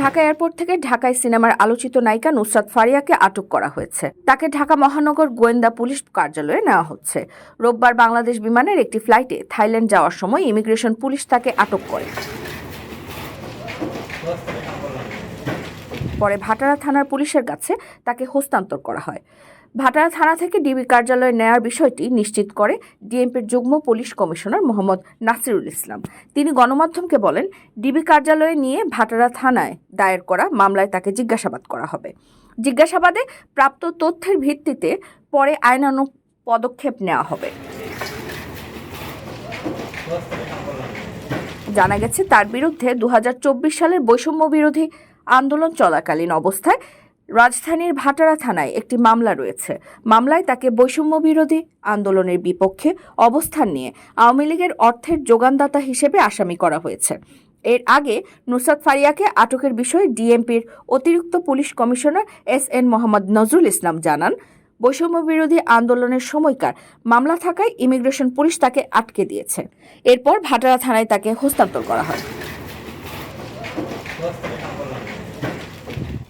Dhaka airport থেকে ঢাকায় সিনেমার আলোচিত নায়িকা নুসরাত ফারিয়াকে আটক করা হয়েছে। তাকে ঢাকা মহানগর গোয়েন্দা পুলিশ কার্যালয়ে নেওয়া হচ্ছে। রোববার বাংলাদেশ বিমানের একটি ফ্লাইটে থাইল্যান্ড যাওয়ার সময় ইমিগ্রেশন পুলিশ তাকে আটক করে। পরে ভাটারা থানার পুলিশের কাছে তাকে হস্তান্তর করা হয়। ভাটারা থানা থেকে ডিবি কার্যালয়ে নেয়ার বিষয়টি নিশ্চিত করে ডিএমপির যুগ্ম পুলিশ কমিশনার মোহাম্মদ নাসিরুল ইসলাম। তিনি গণমাধ্যমকে বলেন, ডিবি কার্যালয়ে নিয়ে ভাটারা থানায় দায়ের করা মামলায় তাকে জিজ্ঞাসাবাদ করা হবে। জিজ্ঞাসাবাদে প্রাপ্ত তথ্যের ভিত্তিতে পরে আইনানুগ পদক্ষেপ নেওয়া হবে। জানা গেছে, তার বিরুদ্ধে দু হাজার চব্বিশ সালের বৈষম্য বিরোধী আন্দোলন চলাকালীন অবস্থায় রাজধানীর ভাটারা থানায় একটি মামলা রয়েছে। মামলায় তাকে বৈষম্য বিরোধী আন্দোলনের বিপক্ষে অবস্থান নিয়ে আওয়ামী লীগের অর্থের যোগানদাতা হিসেবে আসামি করা হয়েছে। এর আগে নুসরাত ফারিয়াকে আটকের বিষয়ে ডিএমপির অতিরিক্ত police commissioner S N Mohammad Nazrul Islam জানান বৈষম্য বিরোধী আন্দোলনের সময়কার মামলা থাকায় ইমিগ্রেশন পুলিশ তাকে আটকে দিয়েছে। এরপর ভাটারা থানায় তাকে হস্তান্তর করা হয়।